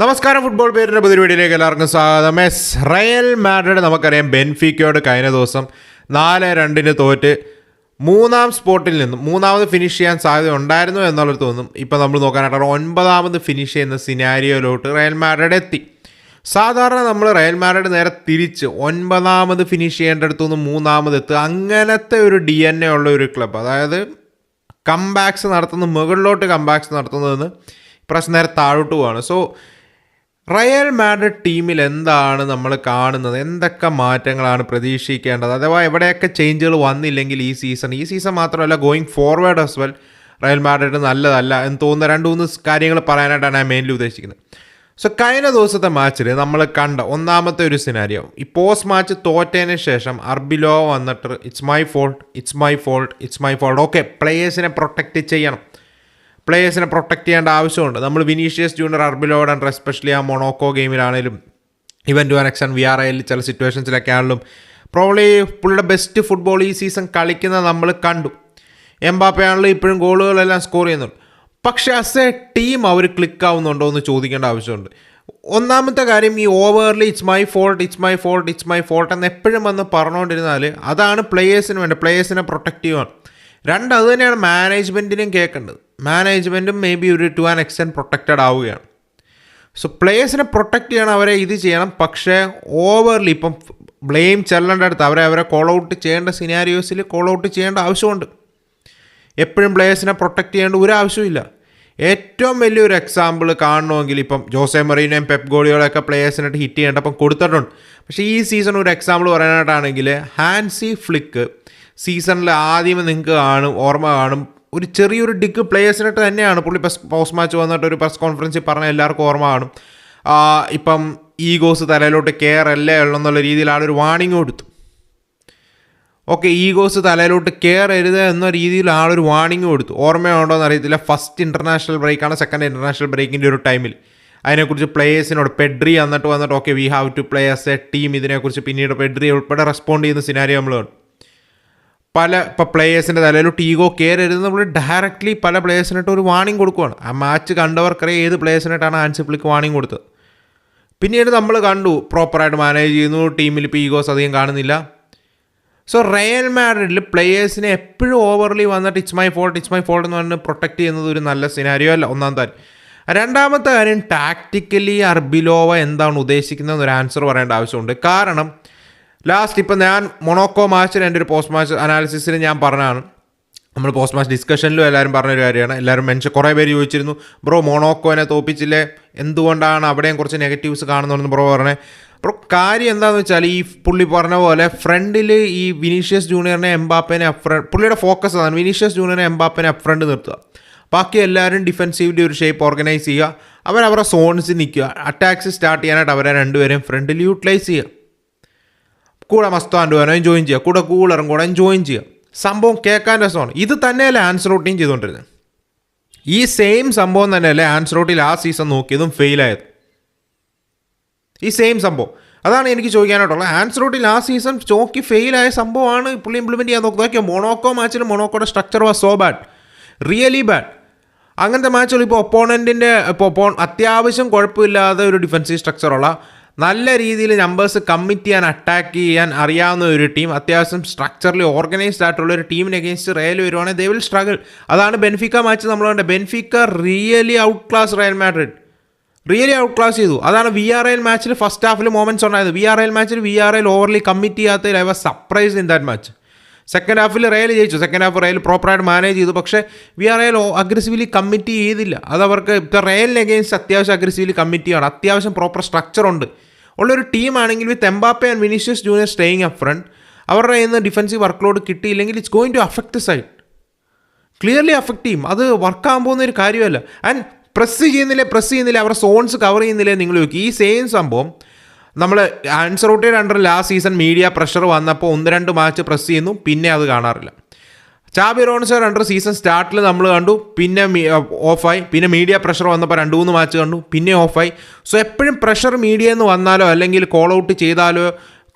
നമസ്കാരം ഫുട്ബോൾ പേരിന്റെ വീഡിയോയിലേക്ക് എല്ലാവർക്കും സ്വാഗതം. എസ് റയൽ മാഡ്രിഡ് നമുക്കറിയാം ബെൻഫിക്കയോട് കഴിഞ്ഞ ദിവസം നാല് രണ്ടിന് തോറ്റ് മൂന്നാം സ്പോട്ടിൽ നിന്നും മൂന്നാമത് ഫിനിഷ് ചെയ്യാൻ സാധ്യത ഉണ്ടായിരുന്നു എന്നുള്ളത് തോന്നും. ഇപ്പം നമ്മൾ നോക്കാനായിട്ട് ഒൻപതാമത് ഫിനിഷ് ചെയ്യുന്ന സിനാരിയോയിലോട്ട് റയൽ മാഡ്രിഡ് എത്തി. സാധാരണ നമ്മൾ റയൽ മാഡ്രിഡ് നേരെ തിരിച്ച് ഒൻപതാമത് ഫിനിഷ് ചെയ്യേണ്ടടുത്തു നിന്ന് മൂന്നാമത് എത്തുക. അങ്ങനത്തെ ഒരു ഡി എൻ എ ഉള്ള ഒരു ക്ലബ്ബ് അതായത് കംബാക്സ് നടത്തുന്ന മുകളിലോട്ട് കംബാക്സ് നടത്തുന്നതെന്ന് പ്രശ്നം നേരെ താഴോട്ട് പോവാണ്. സോ റയൽ മാഡ്രിഡ് ടീമിൽ എന്താണ് നമ്മൾ കാണുന്നത്? എന്തൊക്കെ മാറ്റങ്ങളാണ് പ്രതീക്ഷിക്കേണ്ടത്? അഥവാ എവിടെയൊക്കെ ചേഞ്ചുകൾ വന്നില്ലെങ്കിൽ ഈ സീസൺ ഈ സീസൺ മാത്രമല്ല going forward as well Real Madrid നല്ലതല്ല എന്ന് തോന്നുന്ന രണ്ട് മൂന്ന് കാര്യങ്ങൾ പറയാനായിട്ടാണ് ഞാൻ മെയിൻലി ഉദ്ദേശിക്കുന്നത്. സോ കഴിഞ്ഞ ദിവസത്തെ മാച്ചിൽ നമ്മൾ കണ്ട ഒന്നാമത്തെ ഒരു സിനാരിയോ ഈ പോസ്റ്റ് മാച്ച് തോറ്റതിന് ശേഷം അർബിലോ വന്നിട്ട് it's my fault it's my fault it's my fault okay പ്ലേയേഴ്സിനെ protect ചെയ്യണം. പ്ലേയേഴ്സിനെ പ്രൊട്ടക്ട് ചെയ്യേണ്ട ആവശ്യമുണ്ട്. നമ്മൾ വിനീഷ്യസ് ജൂനിയർ അർബിലോഡ് ആൻഡ് എസ്പെഷ്യലി ആ മൊണോക്കോ ഗെയിമിലാണെങ്കിലും ഇവൻ ടു എക്സൺ വി ആർ ഐയിൽ ചില സിറ്റുവേഷൻസിലൊക്കെ ആണെങ്കിലും പ്രോബ്ലി പുള്ളിയുടെ ബെസ്റ്റ് ഫുട്ബോൾ ഈ സീസൺ കളിക്കുന്ന നമ്മൾ കണ്ടു. എംബാപ്പയാണെങ്കിലും ഇപ്പോഴും ഗോളുകളെല്ലാം സ്കോർ ചെയ്യുന്നുണ്ട്. പക്ഷേ ആസ് എ ടീം അവർ ക്ലിക്ക് ആവുന്നുണ്ടോ എന്ന് ചോദിക്കേണ്ട ആവശ്യമുണ്ട്. ഒന്നാമത്തെ കാര്യം ഈ overly it's my fault it's my fault it's my fault എന്ന് എപ്പോഴും വന്ന് പറഞ്ഞുകൊണ്ടിരുന്നാൽ അതാണ് പ്ലേയേഴ്സിന് വേണ്ടത്. പ്ലേയേഴ്സിനെ പ്രൊട്ടക്റ്റ് രണ്ട് അത് തന്നെയാണ് മാനേജ്മെന്റിനും കേൾക്കേണ്ടത്. മാനേജ്മെന്റും മേ ബി ഒരു ടു ആൻ എക്സ്റ്റെന്റ് പ്രൊട്ടക്റ്റഡ് ആവുകയാണ്. സോ പ്ലേയേഴ്സിനെ പ്രൊട്ടക്റ്റ് ചെയ്യണം അവരെ ഇത് ചെയ്യണം. പക്ഷേ ഓവർലി ഇപ്പം ബ്ലെയിം ചെല്ലേണ്ട അടുത്ത് അവരെ അവരെ കോൾ ഔട്ട് ചെയ്യേണ്ട സിനാരിയോസിൽ കോൾ ഔട്ട് ചെയ്യേണ്ട ആവശ്യമുണ്ട്. എപ്പോഴും പ്ലേയേഴ്സിനെ പ്രൊട്ടക്റ്റ് ചെയ്യേണ്ട ഒരു ആവശ്യമില്ല ഏറ്റവും വലിയൊരു എക്സാമ്പിൾ കാണണമെങ്കിൽ ഇപ്പം ജോസെ മറീനയും പെപ് ഗോളികളൊക്കെ പ്ലേയേഴ്സിനായിട്ട് ഹിറ്റ് ചെയ്യേണ്ടപ്പം കൊടുത്തിട്ടുണ്ട്. പക്ഷേ ഈ സീസൺ ഒരു എക്സാമ്പിൾ പറയാനായിട്ടാണെങ്കിൽ ഹാൻസി ഫ്ലിക്ക് സീസണിൽ ആദ്യം നിങ്ങൾക്ക് കാണും ഓർമ്മ കാണും. ഒരു ചെറിയൊരു ഡിഗ് പ്ലേയേഴ്സിനായിട്ട് തന്നെയാണ് പുള്ളി പോസ്റ്റ് മാച്ച് വന്നിട്ട് ഒരു പ്രസ് കോൺഫറൻസിൽ പറഞ്ഞ എല്ലാവർക്കും ഓർമ്മ കാണും. ഇപ്പം ഈഗോസ് തലയിലോട്ട് കെയർ അല്ലേ ഉള്ളെന്നുള്ള രീതിയിൽ ഒരു വാണിംഗ് കൊടുത്തു ഓക്കെ ഈഗോസ് തലയിലോട്ട് കെയർ എഴുത എന്ന രീതിയിൽ ആളൊരു വാണിംഗ് കൊടുത്തു ഓർമ്മയുണ്ടോ എന്ന് അറിയത്തില്ല ഫസ്റ്റ് ഇന്റർനാഷണൽ ബ്രേക്കാണ് സെക്കൻഡ് ഇന്റർനാഷണൽ ബ്രേക്കിന്റെ ഒരു ടൈമിൽ അതിനെക്കുറിച്ച് പ്ലേയേഴ്സിനോട് പെഡ്രി എന്നിട്ട് വന്നിട്ട് okay we have to play as a team ഇതിനെക്കുറിച്ച് പിന്നീട് പെഡ്രി ഉൾപ്പെടെ റെസ്പോണ്ട് ചെയ്യുന്ന സിനാരിയോ നമ്മൾ പല ഇപ്പോൾ പ്ലേയേഴ്സിന്റെ തലയിലും ടീഗോ കയറരുത് നമ്മൾ ഡയറക്റ്റ്ലി പല പ്ലേയേഴ്സിനായിട്ട് ഒരു വാണിംഗ് കൊടുക്കുവാണ്. ആ മാച്ച് കണ്ടവർക്കറിയാം ഏത് പ്ലേയേഴ്സിനായിട്ടാണ് ആൻസിപ്ലിക്ക് വാണിംഗ് കൊടുത്തത്. പിന്നീട് നമ്മൾ കണ്ടു പ്രോപ്പറായിട്ട് മാനേജ് ചെയ്യുന്നു ടീമിൽ ഇപ്പോൾ ഈഗോസ് അധികം കാണുന്നില്ല. സോ റയൽ മാഡ്രിഡിൽ പ്ലേയേഴ്സിനെ എപ്പോഴും ഓവർലി വന്നിട്ട് it's my fault it's my fault എന്ന് പറഞ്ഞ് പ്രൊട്ടക്റ്റ് ചെയ്യുന്നത് ഒരു നല്ല സിനാരിയോ അല്ല. ഒന്നാം കാര്യം രണ്ടാമത്തെ കാര്യം ടാക്റ്റിക്കലി അർബിലോവ എന്താണ് ഉദ്ദേശിക്കുന്നത് ഒരു ആൻസർ പറയേണ്ട ആവശ്യമുണ്ട്. കാരണം ലാസ്റ്റ് ഇപ്പം ഞാൻ മൊണോക്കോ മാച്ചിന് എന്റെ ഒരു പോസ്റ്റ് മാച്ച് അനാലിസിസിന് ഞാൻ പറഞ്ഞാണ് നമ്മൾ പോസ്റ്റ് മാച്ച് ഡിസ്കഷനിലും എല്ലാവരും പറഞ്ഞൊരു കാര്യമാണ്. എല്ലാവരും മെൻഷൻ കുറേ പേര് ചോദിച്ചിരുന്നു ബ്രോ മൊണോക്കോനെ തോപ്പിച്ചില്ലേ? എന്തുകൊണ്ടാണ് അവിടെയും കുറച്ച് നെഗറ്റീവ്സ് കാണുന്നുണ്ടെന്ന് ബ്രോ പറഞ്ഞേ? ബ്രോ കാര്യം എന്താണെന്ന് വെച്ചാൽ ഈ പുള്ളി പറഞ്ഞ പോലെ ഫ്രണ്ടിൽ ഈ വിനീഷ്യസ് ജൂനിയറിനെ എംബാപ്പേനെ അപ്രണ്ട് പുള്ളിയുടെ ഫോക്കസ് അതാണ്. വിനീഷ്യസ് ജൂനിയറിനെ എംബാപ്പേനെ അപ്രണ്ട് നിർത്തുക. ബാക്കി എല്ലാവരും ഡിഫെൻസീവ്ലി ഒരു ഷേപ്പ് ഓർഗനൈസ് ചെയ്യുക. അവരവരുടെ സോൺസ് നിൽക്കുക. അറ്റാക്സ് സ്റ്റാർട്ട് ചെയ്യാനായിട്ട് അവരെ രണ്ടുപേരെയും ഫ്രണ്ടിൽ യൂട്ടിലൈസ് ചെയ്യുക. കൂടെ മസ്താന്റെ വേണം ജോയിൻ ചെയ്യുക കൂടെ കൂളറും കൂടെ ജോയിൻ ചെയ്യുക സംഭവം കേൾക്കാൻ രസമാണ്. ഇത് തന്നെയല്ലേ ആൻസർ ആൻസറോട്ടിയും ചെയ്തുകൊണ്ടിരുന്നത് ഈ സെയിം സംഭവം തന്നെയല്ലേ ആൻസർ ആൻസറോട്ടിൽ ആ സീസൺ നോക്കിയതും ഫെയിലായത് ഈ സെയിം സംഭവം. അതാണ് എനിക്ക് ചോദിക്കാനായിട്ടുള്ളത്. ആൻസർ ആൻസറോട്ടിൽ ആ സീസൺ ചോക്കി ഫെയിലായ സംഭവമാണ് പുള്ളി ഇംപ്ലിമെന്റ് ചെയ്യാൻ നോക്കിയാൽ മൊണോക്കോ മാച്ചിൽ മൊണോക്കോയുടെ structure was so bad really bad അങ്ങനത്തെ മാച്ചുകൾ ഇപ്പോൾ ഒപ്പോണന്റിന്റെ ഇപ്പോൾ ഒപ്പോ അത്യാവശ്യം കുഴപ്പമില്ലാതെ ഒരു ഡിഫൻസീവ് സ്ട്രക്ചറുള്ള നല്ല രീതിയിൽ നമ്പേഴ്സ് കമ്മിറ്റ് ചെയ്യാൻ അറ്റാക്ക് ചെയ്യാൻ അറിയാവുന്ന ഒരു ടീം അത്യാവശ്യം സ്ട്രക്ചർലി ഓർഗനൈസ്ഡ് ആയിട്ടുള്ള ഒരു ടീമിന് അഗേൻസ്റ്റ് റയൽ വരുവാണെങ്കിൽ ദേ വിൽ സ്ട്രഗിൾ അതാണ് ബെൻഫിക്ക മാച്ച് നമ്മൾ കണ്ടത്. Benfica really outclass Real Madrid. Really outclass ചെയ്തു. അതാണ് വി ആർ എൽ മാച്ചിൽ ഫസ്റ്റ് ഹാഫിൽ മൊമെന്റ്സ് ഉണ്ടായത്. വി ആർ എൽ മാച്ചിൽ V R L overly commit ചെയ്യാത്തതിൽ I was surprise in that match second Hafil Real ജയിച്ചു. Second half Real പ്രോപ്പറായിട്ട് manage ചെയ്തു. പക്ഷേ V R L aggressively commit ചെയ്തില്ല. അത് അവർക്ക് ഇപ്പോൾ റയലിന് അഗേൻസ്റ്റ് അത്യാവശ്യം അഗ്രസീവ്ലി കമ്മിറ്റ് ചെയ്യണം. അത്യാവശ്യം പ്രോപ്പർ സ്ട്രക്ചർ ഉണ്ട്. ഉള്ളൊരു ടീമാണെങ്കിൽ with Mbappe and Vinicius junior staying up front അവരുടെ നിന്ന് ഡിഫൻസീവ് വർക്ക് ലോഡ് കിട്ടിയില്ലെങ്കിൽ it's going to affect side clearly affect ചെയ്യും അത് വർക്കാകാൻ പോകുന്ന ഒരു കാര്യമല്ല. ആൻഡ് പ്രസ് ചെയ്യുന്നില്ല പ്രസ് ചെയ്യുന്നില്ല അവരുടെ സോൺസ് കവർ ചെയ്യുന്നില്ലേ നിങ്ങൾ നോക്കി. ഈ സെയിം സംഭവം നമ്മൾ Ancelotti under last season media pressure വന്നപ്പോൾ ഒന്ന് രണ്ട് മാച്ച് പ്രസ് ചെയ്യുന്നു പിന്നെ അത് കാണാറില്ല. ചാബി റോൺസോ അണ്ടർ സീസൺ സ്റ്റാർട്ടിൽ നമ്മൾ കണ്ടു പിന്നെ ഓഫായി. പിന്നെ മീഡിയ പ്രഷർ വന്നപ്പോൾ രണ്ട് മൂന്ന് മാച്ച് കണ്ടു പിന്നെ ഓഫായി. സോ എപ്പോഴും പ്രഷർ മീഡിയ എന്ന് വന്നാലോ അല്ലെങ്കിൽ കോൾ ഔട്ട് ചെയ്താലോ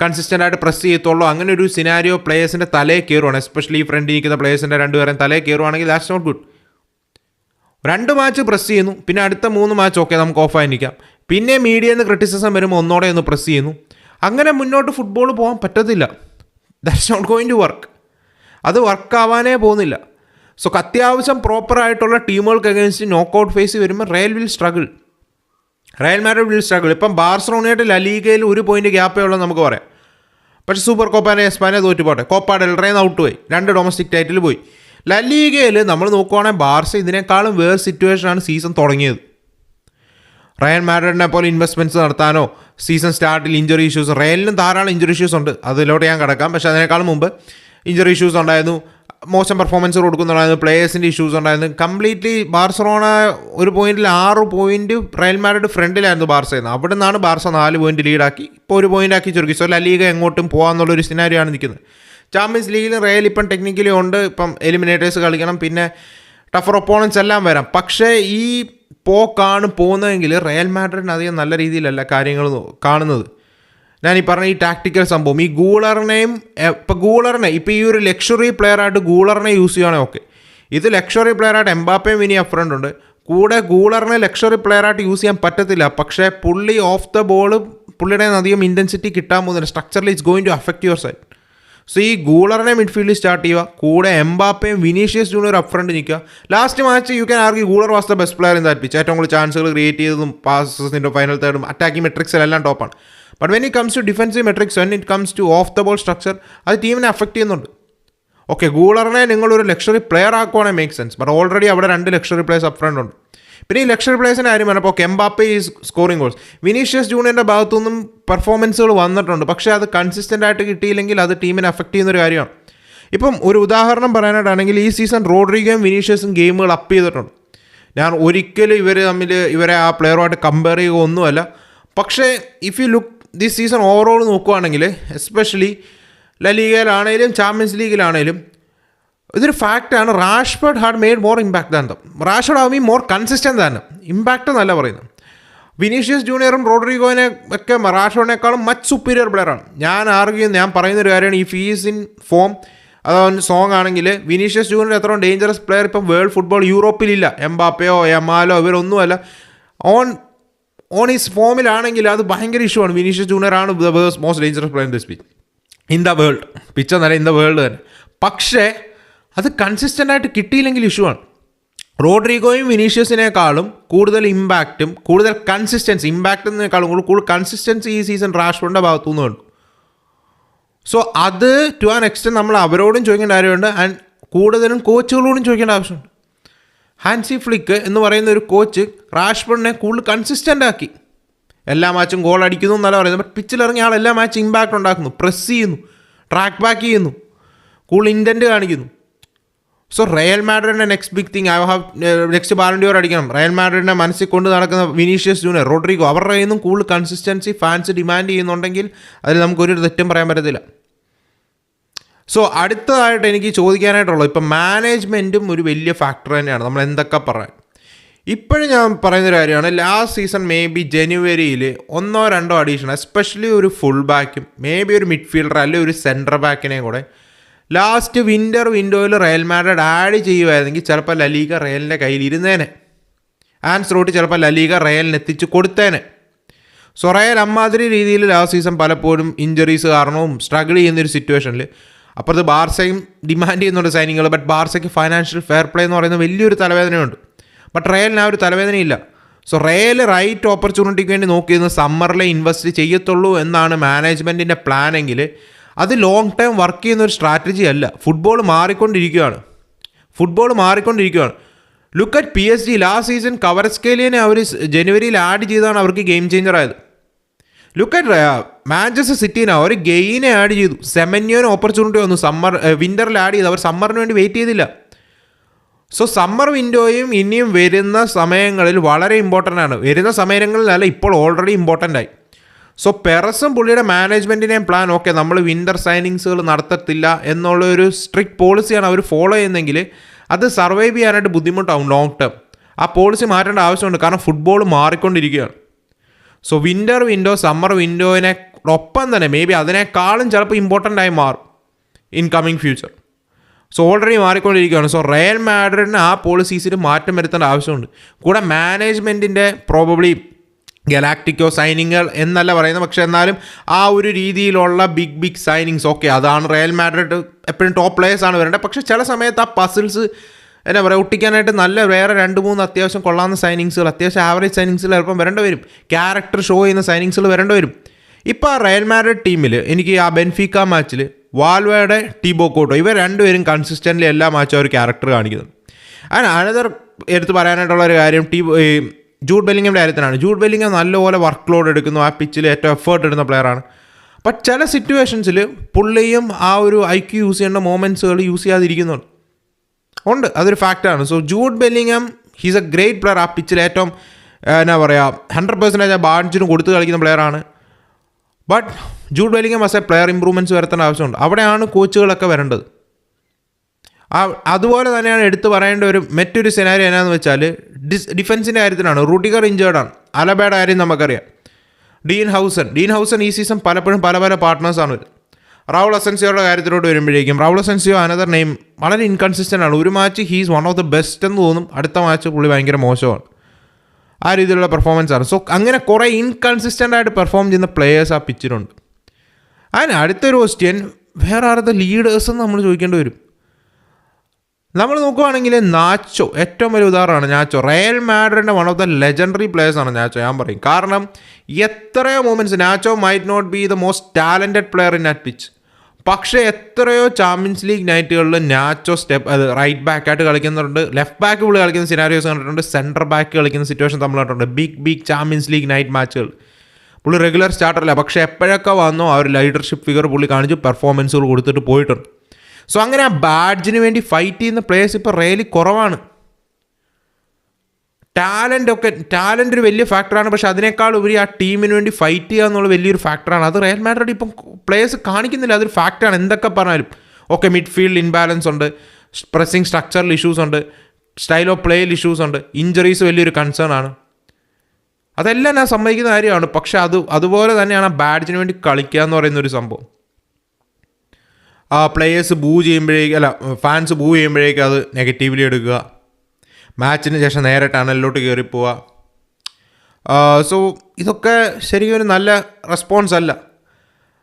കൺസിസ്റ്റന്റ് ആയിട്ട് പ്രസ് ചെയ്യത്തുള്ളൂ. അങ്ങനെ ഒരു സിനാരിയോ പ്ലേയേഴ്സിന്റെ തലയിൽ കയറുവാണ് എസ്പെഷ്യലി ഫ്രണ്ടിൽ നിൽക്കുന്ന പ്ലേയേഴ്സിന്റെ രണ്ടുപേരും തലയിൽ കയറുവാണെങ്കിൽ ദാറ്റ്സ് നോട്ട് ഗുഡ് രണ്ട് മാച്ച് പ്രസ് ചെയ്യുന്നു പിന്നെ അടുത്ത മൂന്ന് മാച്ച് ഓക്കെ നമുക്ക് ഓഫായി നിൽക്കാം. പിന്നെ മീഡിയയിൽ നിന്ന് ക്രിറ്റിസിസം വരുമ്പോൾ ഒന്നോടെ ഒന്ന് പ്രസ് ചെയ്യുന്നു. അങ്ങനെ മുന്നോട്ട് ഫുട്ബോൾ പോകാൻ പറ്റത്തില്ല. That's not going to work അത് വർക്കാവാനേ പോകുന്നില്ല. സോ അത്യാവശ്യം പ്രോപ്പറായിട്ടുള്ള ടീമുകൾക്ക് അഗേൻസ്റ്റ് നോക്കൗട്ട് ഫേസ് വരുമ്പോൾ Real will struggle Real Madrid will struggle ഇപ്പം ബാർസലോണയായിട്ട് ലലീഗയിൽ ഒരു പോയിന്റ് ഗ്യാപ്പേ ഉള്ളൂ നമുക്ക് പറയാം. പക്ഷേ സൂപ്പർ കോപ്പാനെ എസ്പാനെ തോറ്റു പോട്ടെ കോപ്പ ഡെൽറേന്ന് ഔട്ട് പോയി. രണ്ട് ഡൊമസ്റ്റിക് ടൈറ്റിൽ പോയി. ലലീഗയിൽ നമ്മൾ നോക്കുവാണെങ്കിൽ ബാർസ ഇതിനേക്കാളും വേറെ സിറ്റുവേഷനാണ് സീസൺ തുടങ്ങിയത്. റയൽ മാഡ്രിഡിനെ പോലെ ഇൻവെസ്റ്റ്മെന്റ്സ് നടത്താനോ സീസൺ സ്റ്റാർട്ടിൽ ഇഞ്ചുറി ഇഷ്യൂസ് റയലിനും ധാരാളം ഇഞ്ചുറി ഇഷ്യൂസ് ഉണ്ട്. അതിലോട്ട് ഞാൻ കിടക്കാം. പക്ഷേ അതിനേക്കാളും മുമ്പ് ഇഞ്ചറി ഇഷ്യൂസ് ഉണ്ടായിരുന്നു. മോശം പെർഫോമൻസ് കൊടുക്കുന്നുണ്ടായിരുന്നു. പ്ലേയേഴ്സിന്റെ ഇഷ്യൂസ് ഉണ്ടായിരുന്നു. കംപ്ലീറ്റ്ലി ബാർസലോണ ഒരു പോയിന്റിൽ ആറ് പോയിന്റ് റയൽ മാഡ്രിഡ് ഫ്രണ്ടിലായിരുന്നു ബാർസ എന്ന് അവിടെ നിന്നാണ് ബാർസ നാല് പോയിന്റ് ലീഡാക്കി ഇപ്പോൾ ഒരു പോയിന്റ് ആക്കി ചുരുക്കി. സോ ലീഗ് എങ്ങോട്ടും പോകാമെന്നുള്ളൊരു സിനാരിയാണ് നിൽക്കുന്നത്. ചാമ്പ്യൻസ് ലീഗിൽ റയൽ ഇപ്പം ടെക്നിക്കലി ഉണ്ട്. ഇപ്പം എലിമിനേറ്റേഴ്സ് കളിക്കണം. പിന്നെ ടഫർ ഒപ്പോണൻസ് എല്ലാം വരാം. പക്ഷേ ഈ പോക്കാണ് പോകുന്നതെങ്കിൽ റയൽ മാഡ്രിഡിന് അധികം നല്ല രീതിയിലല്ല കാര്യങ്ങൾ കാണുന്നത്. ഞാൻ ഈ പറഞ്ഞ ഈ ടാക്ടിക്കൽ സംഭവം. ഈ ഗൂളറിനെയും ഇപ്പം ഗൂളറിനെ ഇപ്പോൾ ഈ ഒരു ലക്ഷറി പ്ലെയറായിട്ട് ഗൂളറിനെ യൂസ് ചെയ്യുകയാണെങ്കിൽ ഓക്കെ ഇത് ലക്ഷറി പ്ലെയറായിട്ട് എംബാപ്പയും ഇനി അഫ്രണ്ട് ഉണ്ട്. കൂടെ ഗൂളറിനെ ലക്ഷറി പ്ലെയറായിട്ട് യൂസ് ചെയ്യാൻ പറ്റത്തില്ല. പക്ഷേ പുള്ളി ഓഫ് ദ ബോൾ പുള്ളിയുടെ അധികം ഇന്റൻസിറ്റി കിട്ടാൻ പോകുന്നില്ല. സ്ട്രക്ചറിൽ it's going to affect your side so ഈ ഗൂളറിനെ മിഡ്ഫീൽഡിൽ സ്റ്റാർട്ട് ചെയ്യുക. കൂടെ എംബാപ്പയും വിനീഷ്യസ് ജൂനിയർ ഫ്രണ്ട് നിൽക്കുക. Last match you can argue Guler was the best player in that pitch ഏറ്റവും കൂടുതൽ ചാൻസുകൾ ക്രിയേറ്റ് ചെയ്തതും പാസസിന്റെ ഫൈനൽ തേർഡും അറ്റാക്കിംഗ് മെട്രിക്സിലെല്ലാം ടോപ്പാണ് but when it comes to defensive metrics when it comes to off the ball structure അത് ടീമിനെ affect ചെയ്യുന്നുണ്ട്. Okay ഗൂളറിനെ നിങ്ങളൊരു ലക്ഷറി പ്ലെയർ ആക്കുവാണെങ്കിൽ മേക്ക് സെൻസ് ബട്ട് ഓൾറെഡി അവിടെ രണ്ട് ലക്ഷറി പ്ലേയേഴ്സ് അപ്രണ്ട് ഉണ്ട്. പിന്നെ ഈ ലക്ഷറി പ്ലേയേഴ്സിന്റെ കാര്യം പറഞ്ഞപ്പോൾ കെമ്പാപ്പ ഈ സ്കോറിംഗ് ഗോൾസ് വിനീഷ്യസ് ജൂണിയറിന്റെ ഭാഗത്തുനിന്നും പെർഫോമൻസുകൾ വന്നിട്ടുണ്ട്. പക്ഷേ അത് കൺസിസ്റ്റന്റ് ആയിട്ട് കിട്ടിയില്ലെങ്കിൽ അത് ടീമിനെ അഫക്റ്റ് ചെയ്യുന്ന ഒരു കാര്യമാണ്. ഇപ്പം ഒരു ഉദാഹരണം പറയാനായിട്ടാണെങ്കിൽ ഈ സീസൺ റോഡ്രിഗയും വിനീഷ്യസും ഗെയിമുകൾ അപ്പ് ചെയ്തിട്ടുണ്ട്. ഞാൻ ഒരിക്കലും ഇവർ തമ്മിൽ ഇവരെ ആ പ്ലെയറുമായിട്ട് കമ്പയർ ചെയ്യുക ഒന്നുമല്ല പക്ഷേ if you look this season overall നോക്കുകയാണെങ്കിൽ എസ്പെഷ്യലി ലലീഗയിലാണേലും ചാമ്പ്യൻസ് ലീഗിലാണേലും ഇതൊരു ഫാക്റ്റാണ് Rashford had made more impact than them Rashford ആവും മോർ കൺസിസ്റ്റന്റ് ദാൻ ഇമ്പാക്റ്റ് എന്നല്ല പറയുന്നത്. വിനീഷ്യസ് ജൂനിയറും റോഡ്രിഗോനെ ഒക്കെ റാഷ്ഫോർഡിനേക്കാളും മച്ച് സുപ്പീരിയർ പ്ലെയറാണ് ഞാൻ ആർഗ്യം ഞാൻ പറയുന്നൊരു കാര്യമാണ് ഈ ഫീസ് ഇൻ ഫോം അതായത് സോങ് ആണെങ്കിൽ വിനീഷ്യസ് ജൂനിയർ എത്ര ഡേഞ്ചറസ് പ്ലെയർ ഇപ്പം വേൾഡ് ഫുട്ബോൾ യൂറോപ്പിലില്ല എംബാപ്പയോ എമാലോ ഇവരൊന്നുമല്ല. ഓൺ ഓൺ ഈസ് ഫോമിലാണെങ്കിൽ അത് ഭയങ്കര ഇഷ്യൂ ആണ്. വിനീഷ്യസ് ജൂനിയർ ആണ് the worse most dangerous player in this pitch in the world pitch എന്നല്ല ഇൻ ദ വേൾഡ് തന്നെ. പക്ഷേ അത് കൺസിസ്റ്റന്റ് ആയിട്ട് കിട്ടിയില്ലെങ്കിൽ ഇഷ്യൂ ആണ്. റോഡ്രിഗോയും വിനീഷ്യസിനേക്കാളും കൂടുതൽ ഇമ്പാക്റ്റും കൂടുതൽ കൺസിസ്റ്റൻസി ഇമ്പാക്റ്റിനേക്കാളും കൂടുതൽ കൂടുതൽ കൺസിസ്റ്റൻസി ഈ സീസൺ റാഷ്ഫോർഡിന്റെ ഭാഗത്തുനിന്ന് കണ്ടു സോ അത് ടു ആൻ എക്സ്റ്റെന്റ് നമ്മൾ അവരോടും ചോദിക്കേണ്ട കാര്യമുണ്ട്. ആൻഡ് കൂടുതലും കോച്ചുകളോടും ചോദിക്കേണ്ട ആവശ്യമുണ്ട്. ഹാൻസി ഫ്ലിക്ക് എന്ന് പറയുന്ന ഒരു കോച്ച് റാഷ്ഫോർഡിനെ കൂടുതൽ കൺസിസ്റ്റന്റ് ആക്കി. എല്ലാ മാച്ചും ഗോൾ അടിക്കുന്നു എന്നല്ല പറയുന്നത്. ബട്ട് പിച്ചിലിറങ്ങിയ ആൾ എല്ലാ മാച്ചും ഇമ്പാക്റ്റ് ഉണ്ടാക്കുന്നു. പ്രസ് ചെയ്യുന്നു. ട്രാക്ക് ബാക്ക് ചെയ്യുന്നു. കൂടുതൽ ഇന്റന്റ് കാണിക്കുന്നു. So Real മാഡ്രിഡിന്റെ next big thing I have next Ballon d'Or അടിക്കണം. റയൽ മാഡ്രിഡിനെ മനസ്സിൽ കൊണ്ട് നടക്കുന്ന വിനീഷ്യസ് ജൂനിയർ റോഡ്രിഗോ അവരുടെ കയ്യിൽ നിന്നും കൂടുതൽ കൺസിസ്റ്റൻസി ഫാൻസ് ഡിമാൻഡ് ചെയ്യുന്നുണ്ടെങ്കിൽ അതിൽ നമുക്കൊരു തെറ്റും പറയാൻ പറ്റത്തില്ല. സോ അടുത്തതായിട്ട് എനിക്ക് ചോദിക്കാനായിട്ടുള്ളത് ഇപ്പം മാനേജ്മെന്റും ഒരു വലിയ ഫാക്ടർ തന്നെയാണ്. നമ്മൾ എന്തൊക്കെ പറയാൻ ഇപ്പോഴും ഞാൻ പറയുന്നൊരു കാര്യമാണ് ലാസ്റ്റ് സീസൺ മേ ബി ജനുവരിയിൽ ഒന്നോ രണ്ടോ അഡീഷൻ എസ്പെഷ്യലി ഒരു ഫുൾ ബാക്കും മേ ബി ഒരു മിഡ്ഫീൽഡർ അല്ലെങ്കിൽ ഒരു സെന്റർ ബാക്കിനെയും കൂടെ ലാസ്റ്റ് വിന്റർ വിൻഡോയിൽ റയൽ മാഡ്രിഡ് ആഡ് ചെയ്യുമായിരുന്നെങ്കിൽ ചിലപ്പോൾ ലലീഗ റയലിന്റെ കയ്യിൽ ഇരുന്നേനെ. ആൻസ് റോട്ട് ചിലപ്പോൾ ലലീഗ റയലിന് എത്തിച്ച് കൊടുത്തേനെ. സൊറയൽ അമ്മാതിരി രീതിയിൽ ലാസ്റ്റ് സീസൺ പലപ്പോഴും ഇഞ്ചറീസ് കാരണവും സ്ട്രഗിൾ ചെയ്യുന്നൊരു സിറ്റുവേഷനിൽ അപ്പുറത്ത് ബാർസയും ഡിമാൻഡ് ചെയ്യുന്നുണ്ട് സൈനിങ്ങൾ ബട്ട് ബാർസയ്ക്ക് ഫൈനാൻഷ്യൽ ഫെയർ പ്ലേ എന്ന് പറയുന്ന വലിയൊരു തലവേദനയുണ്ട്. ബട്ട് റയലിന് ആ ഒരു തലവേദനയില്ല. സോ റയൽ റൈറ്റ് ഓപ്പർച്യൂണിറ്റിക്ക് വേണ്ടി നോക്കിയിരുന്ന സമ്മറിലെ ഇൻവെസ്റ്റ് ചെയ്യത്തുള്ളൂ എന്നാണ് മാനേജ്മെന്റിന്റെ പ്ലാൻ എങ്കിൽ അത് ലോങ് ടൈം വർക്ക് ചെയ്യുന്ന ഒരു സ്ട്രാറ്റജി അല്ല. ഫുട്ബോൾ മാറിക്കൊണ്ടിരിക്കുകയാണ്. ഫുട്ബോൾ മാറിക്കൊണ്ടിരിക്കുകയാണ്. Look at P S G last season കവറസ്കേലിയനെ അവർ ജനുവരിയിൽ ആഡ് ചെയ്താണ് അവർക്ക് ഗെയിം ചേഞ്ചർ ആയത്. ലുക്ക് അറ്റ് മാഞ്ചസ്റ്റർ സിറ്റീനെ അവർ ഗെയിനെ ആഡ് ചെയ്തു. സെമന്യോന് ഓപ്പർച്യൂണിറ്റി വന്നു. സമ്മർ വിന്ററിൽ ആഡ് ചെയ്തു. അവർ സമ്മറിന് വേണ്ടി വെയിറ്റ് ചെയ്തില്ല. സോ സമ്മർ വിൻഡോയും ഇനിയും വരുന്ന സമയങ്ങളിൽ വളരെ ഇമ്പോർട്ടന്റ് ആണ്. വരുന്ന സമയങ്ങളിലല്ല ഇപ്പോൾ ഓൾറെഡി ഇമ്പോർട്ടന്റ് ആയി. സോ പെറസും പുള്ളിയുടെ മാനേജ്മെന്റിനെയും പ്ലാൻ ഓക്കെ നമ്മൾ വിന്റർ സൈനിങ്സുകൾ നടത്തത്തില്ല എന്നുള്ള ഒരു സ്ട്രിക്റ്റ് പോളിസിയാണ് അവർ ഫോളോ ചെയ്യുന്നതെങ്കിൽ അത് സർവൈവ് ചെയ്യാനായിട്ട് ബുദ്ധിമുട്ടാവും ലോങ് ടേം ആ പോളിസി മാറ്റേണ്ട ആവശ്യമുണ്ട്. കാരണം ഫുട്ബോൾ മാറിക്കൊണ്ടിരിക്കുകയാണ്. സോ വിന്റർ വിൻഡോ സമ്മർ വിൻഡോയിനെ ഒപ്പം തന്നെ മേ ബി അതിനേക്കാളും ചിലപ്പോൾ ഇമ്പോർട്ടന്റ് ആയി മാറും in coming future so already മാറിക്കൊണ്ടിരിക്കുകയാണ്. സോ റയൽ മാഡ്രിഡിന് ആ പോളിസീസിൽ മാറ്റം വരുത്തേണ്ട ആവശ്യമുണ്ട്. കൂടെ മാനേജ്മെന്റിന്റെ പ്രോബബ്ലി ഗലാക്ടിക്കോ സൈനിങ്ങുകൾ എന്നല്ല പറയുന്നത്. പക്ഷേ എന്നാലും ആ ഒരു രീതിയിലുള്ള ബിഗ് ബിഗ് സൈനിങ്സ് ഓക്കെ അതാണ് റയൽ മാഡ്രിഡ് എപ്പോഴും ടോപ്പ് പ്ലേയേഴ്സാണ് വരേണ്ടത്. പക്ഷേ ചില സമയത്ത് ആ പസിൽസ് എന്നാ പറയുക ഒട്ടിക്കാനായിട്ട് നല്ല വേറെ രണ്ട് മൂന്ന് അത്യാവശ്യം കൊള്ളാവുന്ന സൈനിങ്സുകൾ അത്യാവശ്യം ആവറേജ് സൈനിങ്സുകൾ ചിലപ്പം വരേണ്ടി വരും. ക്യാരക്ടർ ഷോ ചെയ്യുന്ന സൈനിങ്സുകൾ വരേണ്ടി വരും. ഇപ്പോൾ ആ റയൽ മാഡ്രിഡ് ടീമിൽ എനിക്ക് ആ ബെൻഫിക്ക മാച്ചിൽ വാൽവയുടെ ടീബോ കോട്ടോ ഇവർ രണ്ടുപേരും കൺസിസ്റ്റന്റ്ലി എല്ലാ മാച്ചും അവർ ക്യാരക്ടർ കാണിക്കുന്നത് അതിന് അനദർ എടുത്ത് പറയാനായിട്ടുള്ള ഒരു കാര്യം ടീ ജൂഡ് ബെല്ലിങ്ങിന്റെ കാര്യത്തിലാണ് ജൂഡ് ബെല്ലിങ്ങം നല്ലപോലെ വർക്ക് ലോഡ് എടുക്കുന്നു ആ പിച്ചിൽ ഏറ്റവും എഫേർട്ട് ഇടുന്ന പ്ലെയറാണ് ബട്ട് ചില സിറ്റുവേഷൻസിൽ പുള്ളിയും ആ ഒരു ഐക്യു യൂസ് ചെയ്യേണ്ട മോമെന്റ്സുകൾ യൂസ് ചെയ്യാതിരിക്കുന്നുണ്ട്. ഉണ്ട്. അതൊരു ഫാക്റ്റാണ് so Jude Bellingham he's a great player ആ പിച്ചിൽ ഏറ്റവും എന്നാ പറയുക ഹൺഡ്രഡ് പെർസെന്റേജ് ആ ബാഡ്ജിനും കൊടുത്ത് കളിക്കുന്ന പ്ലെയറാണ് but Jude Bellingham as a player improvements വരുത്തേണ്ട ആവശ്യമുണ്ട്. അവിടെയാണ് കോച്ചുകളൊക്കെ വരേണ്ടത്. ആ അതുപോലെ തന്നെയാണ് എടുത്തു പറയേണ്ട ഒരു മറ്റൊരു സിനാരി എന്നാന്ന് വെച്ചാൽ ഡിസ് ഡിഫൻസിന്റെ കാര്യത്തിലാണ് റൂട്ടിഗർ ഇഞ്ചേർഡാണ് അലബയുടെ കാര്യം നമുക്കറിയാം. ഡീൻ ഹൗസൺ ഡീൻ ഹൗസൺ ഈ സീസൺ പലപ്പോഴും പല പല പാർട്ട്നേഴ്സാണ് വരുന്നത് റൗൾ അസൻസിയോയുടെ കാര്യത്തിലോട്ട് വരുമ്പോഴേക്കും റൗൾ അസൻസിയോ അനദർ നെയിം വളരെ ഇൻകൺസിസ്റ്റന്റ് ആണ്. ഒരു match he's one of the best എന്ന് തോന്നും. അടുത്ത മാച്ച് പുള്ളി ഭയങ്കര മോശമാണ്. ആ രീതിയിലുള്ള പെർഫോമൻസ് ആണ്. സോ അങ്ങനെ കുറേ ഇൻകൺസിസ്റ്റന്റ് ആയിട്ട് പെർഫോം ചെയ്യുന്ന പ്ലേയേഴ്സ് ആ പിച്ചിലുണ്ട് അതിന് അടുത്തൊരു ക്വസ്റ്റ്യൻ വേറെ ആർ ദ ലീഡേഴ്സ് എന്ന് നമ്മൾ ചോദിക്കേണ്ടി വരും. നമ്മൾ നോക്കുവാണെങ്കിൽ നാച്ചോ ഏറ്റവും വലിയ ഉദാഹരണമാണ് നാച്ചോ. റയൽ മാഡ്രിഡിന്റെ വൺ ഓഫ് ദ ലെജൻഡറി ആണ് നാച്ചോ ഞാൻ പറയും. കാരണം എത്രയോ moments Nacho might not be the most talented player in at pitch പക്ഷേ എത്രയോ ചാമ്പ്യൻസ് ലീഗ് നൈറ്റുകളിൽ നാച്ചോ സ്റ്റെപ്പ് അത് റൈറ്റ് ബാക്ക് ആയിട്ട് കളിക്കുന്നുണ്ട്. ലെഫ്റ്റ് ബാക്ക് പുള്ളി കളിക്കുന്ന സിനാരിയോസ് കണ്ടിട്ടുണ്ട്. സെന്റർ ബാക്ക് കളിക്കുന്ന സിറ്റുവേഷൻ നമ്മൾ കണ്ടിട്ടുണ്ട്. Big big champions league night മാച്ചുകൾ പുള്ളി റെഗുലർ സ്റ്റാർട്ടറല്ല പക്ഷേ എപ്പോഴൊക്കെ വന്നോ ആ ഒരു ലീഡർഷിപ്പ് ഫിഗർ പുള്ളി കാണിച്ചു. പെർഫോമൻസുകൾ കൊടുത്തിട്ട് പോയിട്ടുണ്ട്. സോ അങ്ങനെ ആ ബാഡ്ജിന് വേണ്ടി ഫൈറ്റ് ചെയ്യുന്ന പ്ലേയേഴ്സ് ഇപ്പോൾ റേലി കുറവാണ്. ടാലന്റ് ഒക്കെ ടാലന്റ് ഒരു വലിയ ഫാക്ടറാണ് പക്ഷെ അതിനേക്കാൾ ഉപരി ആ ടീമിന് വേണ്ടി ഫൈറ്റ് ചെയ്യുക എന്നുള്ള വലിയൊരു ഫാക്ടറാണ് അത് റയൽ മാഡ്രിഡ് ഇപ്പം പ്ലേയേഴ്സ് കാണിക്കുന്നില്ല. അതൊരു ഫാക്ടറാണ് എന്തൊക്കെ പറഞ്ഞാലും. ഓക്കെ മിഡ്ഫീൽഡ് ഇൻബാലൻസ് ഉണ്ട്. പ്രസിങ് സ്ട്രക്ചറൽ ഇഷ്യൂസ് ഉണ്ട്. സ്റ്റൈൽ ഓഫ് പ്ലേയിൽ ഇഷ്യൂസ് ഉണ്ട്. ഇഞ്ചറീസ് വലിയൊരു കൺസേൺ ആണ്. അതെല്ലാം ഞാൻ സമ്മതിക്കുന്ന കാര്യമാണ്. പക്ഷെ അത് അതുപോലെ തന്നെയാണ് ആ ബാഡ്ജിന് വേണ്ടി കളിക്കുക എന്ന് പറയുന്ന ഒരു സംഭവം. ആ പ്ലേയേഴ്സ് ബൂ ചെയ്യുമ്പോഴേക്കും അല്ല ഫാൻസ് ബൂ ചെയ്യുമ്പോഴേക്കും അത് നെഗറ്റീവ്ലി എടുക്കുക. മാച്ചിന് ശേഷം നേരെ ടണലിലോട്ട് കയറി പോവുക സോ ഇതൊക്കെ ശരിക്കും ഒരു നല്ല റെസ്പോൺസ് അല്ല.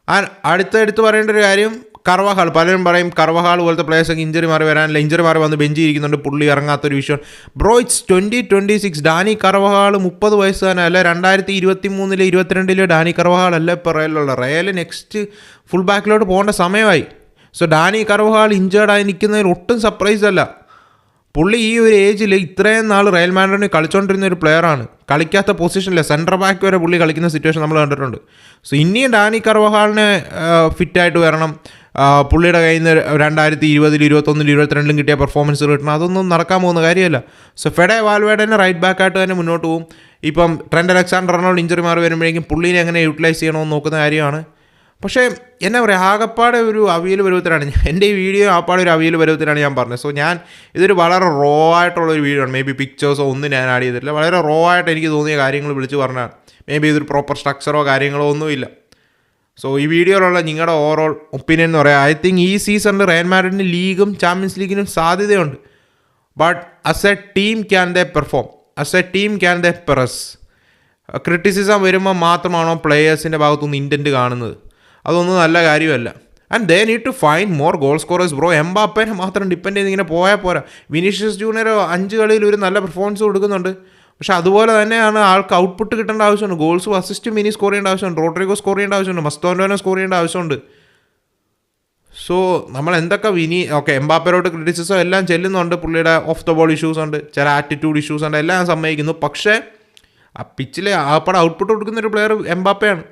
ആ അടുത്ത എടുത്ത് പറയേണ്ട ഒരു കാര്യം കർവഹാൾ. പലരും പറയും കർവഹാൾ പോലത്തെ പ്ലേയേഴ്സൊക്കെ ഇഞ്ചറി മാറി വരാനില്ല. ഇഞ്ചറി മാറി വന്ന് ബെഞ്ചി ഇരിക്കുന്നുണ്ട്. പുള്ളി ഇറങ്ങാത്തൊരു വിഷയം. Bro it's twenty twenty six Dani Carvajal മുപ്പത് വയസ്സ് തന്നെ അല്ല. രണ്ടായിരത്തി ഇരുപത്തി മൂന്നിലെ ഇരുപത്തിരണ്ടിലെ ഡാനി കർവഹാൾ അല്ല ഇപ്പോൾ റയലുള്ള റയൽ നെക്സ്റ്റ് ഫുൾ ബാക്കിലോട്ട് പോകേണ്ട സമയമായി. സോ ഡാനി കർവഹാൾ ഇഞ്ചേർഡായി നിൽക്കുന്നതിൽ ഒട്ടും സർപ്രൈസ് അല്ല. പുള്ളി ഈ ഒരു ഏജിൽ ഇത്രയും നാൾ റയൽ മാൻഡറിന് കളിച്ചുകൊണ്ടിരുന്ന ഒരു പ്ലെയറാണ് കളിക്കാത്ത പൊസിഷനിൽ സെന്റർ ബാക്ക് വരെ പുള്ളി കളിക്കുന്ന സിറ്റുവേഷൻ നമ്മൾ കണ്ടിട്ടുണ്ട്. സോ ഇനിയും ഡാനി കർവഹാളിനെ ഫിറ്റായിട്ട് വരണം. പുള്ളിയുടെ കയ്യിൽ നിന്ന് രണ്ടായിരത്തി ഇരുപതിൽ ഇരുപത്തൊന്നിൽ ഇരുപത്തിരണ്ടിലും കിട്ടിയ പെർഫോമൻസ് കിട്ടണം. അതൊന്നും നടക്കാൻ പോകുന്ന കാര്യമല്ല. സോ ഫെഡെ വാൽവേഡനെ റൈറ്റ് ബാക്കായിട്ട് തന്നെ മുന്നോട്ട് പോകും ഇപ്പം ട്രെൻഡ് അലക്സാണ്ടർ റൊണാൾഡ് ഇഞ്ചറി മാറി വരുമ്പോഴേക്കും പുള്ളീനെ എങ്ങനെ യൂട്ടിലൈസ് ചെയ്യണമെന്ന് നോക്കുന്ന കാര്യമാണ്. പക്ഷേ എന്നാ പറയുക ആകപ്പാടെ ഒരു അവിയൽ പരുവത്തിലാണ്. എന്റെ ഈ വീഡിയോ ആപ്പാടെ ഒരു അവിയൽ പരുവത്തിലാണ് ഞാൻ പറഞ്ഞത്. സോ ഞാൻ ഇതൊരു വളരെ റോ ആയിട്ടുള്ള ഒരു വീഡിയോ ആണ്. മേ ബി പിക്ചേഴ്സോ ഒന്നും ഞാൻ ആഡ് ചെയ്തിട്ടില്ല. വളരെ റോ ആയിട്ട് എനിക്ക് തോന്നിയ കാര്യങ്ങൾ വിളിച്ച് പറഞ്ഞാൽ മേ ബി ഇതൊരു പ്രോപ്പർ സ്ട്രക്ചറോ കാര്യങ്ങളോ ഒന്നുമില്ല സോ ഈ വീഡിയോയിലുള്ള നിങ്ങളുടെ ഓവറോൾ ഒപ്പീനിയൻ എന്ന് പറയാം ഐ തിങ്ക് ഈ സീസണിൽ റയൽ മാഡ്രിഡിന് ലീഗും ചാമ്പ്യൻസ് ലീഗിനും സാധ്യതയുണ്ട്. But as a team can the perform as a team can the Perez criticism വരുമ്പോൾ മാത്രമാണോ പ്ലേയേഴ്സിന്റെ ഭാഗത്തുനിന്ന് ഇന്റന്റ് കാണുന്നത്? അതൊന്നും നല്ല കാര്യമല്ല. And they need to find more goal scorers bro എംബാപ്പേനെ മാത്രം ഡിപ്പെൻഡ് ചെയ്ത് ഇങ്ങനെ പോയാൽ പോരാ. വിനീഷ്യസ് ജൂനിയർ അഞ്ച് കളിയിൽ ഒരു നല്ല പെർഫോമൻസ് കൊടുക്കുന്നുണ്ട്. പക്ഷെ അതുപോലെ തന്നെയാണ് ആൾക്ക് ഔട്ട്പുട്ട് കിട്ടേണ്ട ആവശ്യമുണ്ട്. ഗോൾസും അസിസ്റ്റും മിനി സ്കോർ ചെയ്യേണ്ട ആവശ്യമുണ്ട്. റോഡ്രിഗോ സ്കോർ ചെയ്യേണ്ട ആവശ്യമുണ്ട്. മസ്തോൻഡോനെ സ്കോർ ചെയ്യേണ്ട ആവശ്യമുണ്ട്. സോ നമ്മൾ എന്തൊക്കെ വിനി ഓക്കെ എംബാപ്പേരോട്ട് ക്രിറ്റിസിസം എല്ലാം ചെല്ലുന്നുണ്ട്. പുള്ളിയുടെ ഓഫ് ദ ബോൾ ഇഷ്യൂസ് ഉണ്ട്. ചില ആറ്റിറ്റ്യൂഡ് ഇഷ്യൂസ് ഉണ്ട്. എല്ലാം സമ്മതിക്കുന്നു. പക്ഷേ ആ പിച്ചിൽ പടം ഔട്ട്പുട്ട് കൊടുക്കുന്ന ഒരു പ്ലെയർ എംബാപ്പയാണ്.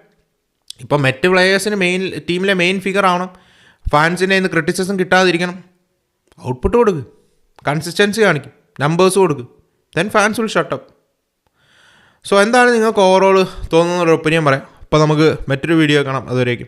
ഇപ്പം മറ്റ് പ്ലെയേഴ്സിന് മെയിൻ ടീമിലെ മെയിൻ ഫിഗർ ആവണം. ഫാൻസിന്റെ ഇന്ന് ക്രിറ്റിസിസം കിട്ടാതിരിക്കണം. ഔട്ട്പുട്ട് കൊടുക്ക്. കൺസിസ്റ്റൻസി കാണിക്കും. നമ്പേഴ്സ് കൊടുക്ക്. Then fans will shut up so എന്താണ് നിങ്ങൾക്ക് ഓവറോൾ തോന്നുന്ന ഒരു ഒപ്പീനിയൻ പറയാം. അപ്പോൾ നമുക്ക് മറ്റൊരു വീഡിയോ കാണാം. അതുവരേക്കും.